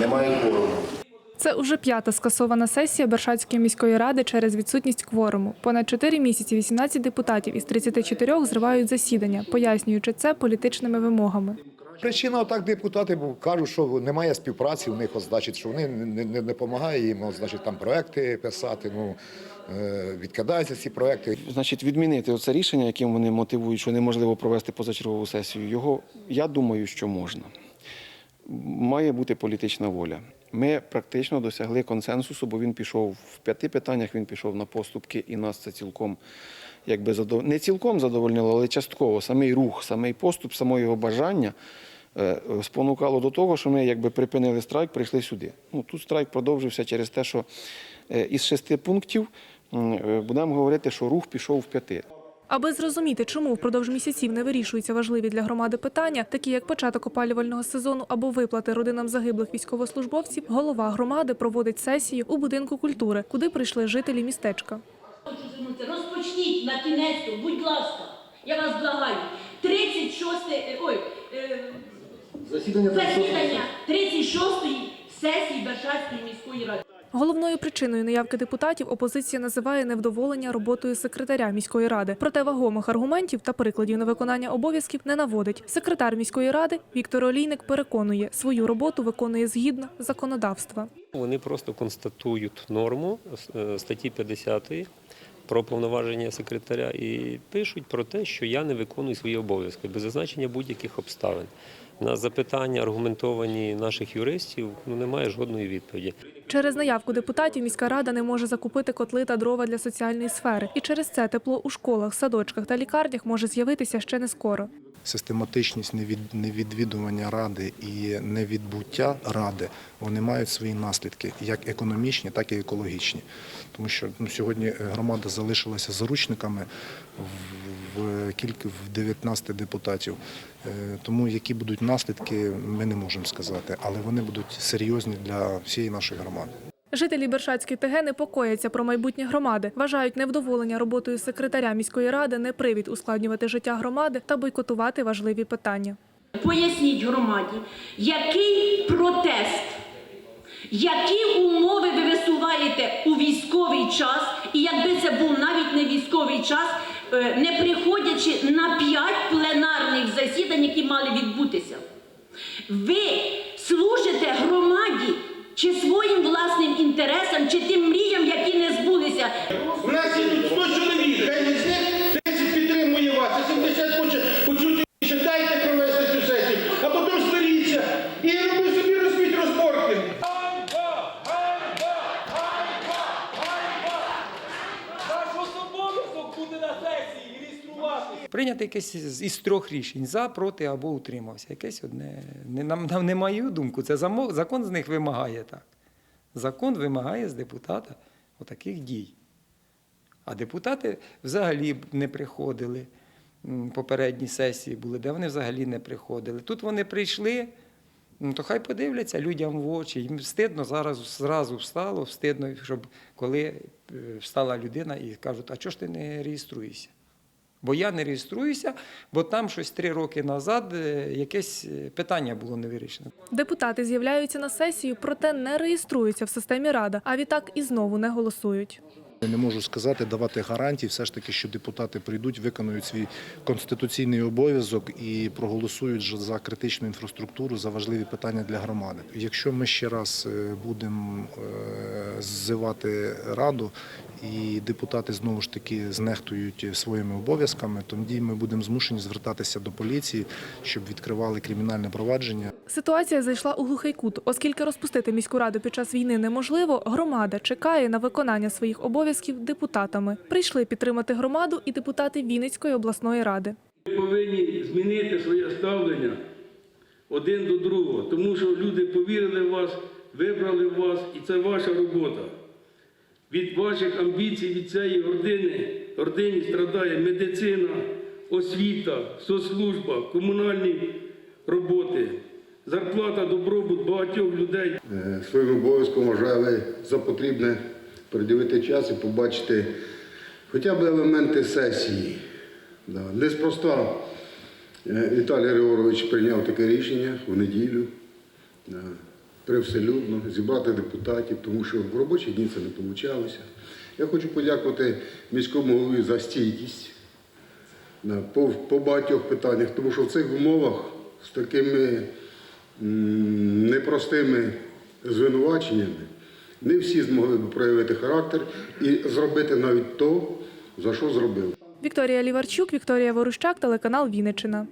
Немає кворуму. Це уже п'ята скасована сесія Бершацької міської ради через відсутність кворуму. Понад чотири місяці 18 депутатів із 34 зривають засідання, пояснюючи це політичними вимогами. Причина так депутати бо кажуть, що немає співпраці в них, от, значить, що вони не, не, не допомагає їм, от, значить, там проекти писати. Ну е, відкидаються ці проекти. Значить, відмінити оце рішення, яким вони мотивують, що неможливо провести позачергову сесію. Його я думаю, що можна. Має бути політична воля. Ми практично досягли консенсусу, бо він пішов в п'яти питаннях, він пішов на поступки, і нас це цілком якби задов... не цілком задовольнило, але частково самий рух, самий поступ, само його бажання е, спонукало до того, що ми якби припинили страйк, прийшли сюди. Ну тут страйк продовжився через те, що е, із шести пунктів е, будемо говорити, що рух пішов в п'яти. Аби зрозуміти, чому впродовж місяців не вирішуються важливі для громади питання, такі як початок опалювального сезону або виплати родинам загиблих військовослужбовців, голова громади проводить сесію у будинку культури, куди прийшли жителі містечка. Розпочніть на кінець, будь ласка, я вас благаю. 36 е, ой, е, Засідання засідання 36-ї сесії Бершацької міської ради. Головною причиною неявки депутатів опозиція називає невдоволення роботою секретаря міської ради. Проте вагомих аргументів та прикладів на виконання обов'язків не наводить. Секретар міської ради Віктор Олійник переконує, свою роботу виконує згідно законодавства. Вони просто констатують норму е, статті 50 про повноваження секретаря і пишуть про те, що я не виконую свої обов'язки без зазначення будь-яких обставин. На запитання аргументовані наших юристів ну немає жодної відповіді. Через наявку депутатів міська рада не може закупити котли та дрова для соціальної сфери. І через це тепло у школах, садочках та лікарнях може з'явитися ще не скоро. Систематичність невід- невідвідування ради і невідбуття ради вони мають свої наслідки, як економічні, так і екологічні. Тому що ну, сьогодні громада залишилася заручниками в, в кілька в 19 депутатів. Е, Тому які будуть наслідки, ми не можемо сказати, але вони будуть серйозні для всієї нашої громади. Жителі Бершацької ТГ непокояться про майбутнє громади. Вважають невдоволення роботою секретаря міської ради не привід ускладнювати життя громади та бойкотувати важливі питання. Поясніть громаді, який протест, які умови ви висуваєте у військовий час, і якби це був навіть не військовий час, е, не приходячи на п'ять пленарних засідань, які мали відбутися. Ви служите громаді чи своїм власним інтересам, чи тим мріям, які не збулися. У нас є тут 100 чоловік, хай не з них 30 підтримує вас, а 70 хоче почути, що дайте провести цю сесію, а потім старіться і роби собі розміть розпорки. Прийняти якесь із трьох рішень за, проти або утримався. Якесь одне. Не, нам, нам не мою думку. Це закон з них вимагає так. Закон вимагає з депутата отаких дій. А депутати взагалі не приходили. Попередні сесії були, де вони взагалі не приходили. Тут вони прийшли, то хай подивляться людям в очі. Їм встидно зараз зразу встало, встидно, щоб коли е, встала людина і кажуть, а чого ж ти не реєструєшся? Бо я не реєструюся, бо там щось три роки назад е, якесь е, питання було не вирішено. Депутати з'являються на сесію, проте не реєструються в системі рада, а відтак і знову не голосують. Я Не можу сказати, давати гарантії, все ж таки, що депутати прийдуть, виконують свій конституційний обов'язок і проголосують за критичну інфраструктуру, за важливі питання для громади. Якщо ми ще раз е, будемо ззивати раду, і депутати знову ж таки знехтують своїми обов'язками, тоді ми будемо змушені звертатися до поліції, щоб відкривали кримінальне провадження. Ситуація зайшла у глухий кут, оскільки розпустити міську раду під час війни неможливо. Громада чекає на виконання своїх обов'язків депутатами. Прийшли підтримати громаду і депутати Вінницької обласної ради. Ви повинні змінити своє ставлення один до другого, тому що люди повірили в вас, вибрали вас, і це ваша робота. Від ваших амбіцій, від цієї гордини, гордині страдає медицина, освіта, соцслужба, комунальні роботи, зарплата, добробут багатьох людей. Е, Своїм обов'язком вважали за потрібне приділити час і побачити хоча б елементи сесії. Неспроста е, Віталій Григорович прийняв таке рішення в неділю. Привселюдно, зібрати депутатів, тому що в робочі дні це не вийшло. Я хочу подякувати міському голові за стійкість по, по багатьох питаннях, тому що в цих умовах з такими непростими звинуваченнями не всі змогли б проявити характер і зробити навіть то, за що зробили. Вікторія Ліварчук, Вікторія Ворущак, телеканал Вінниччина.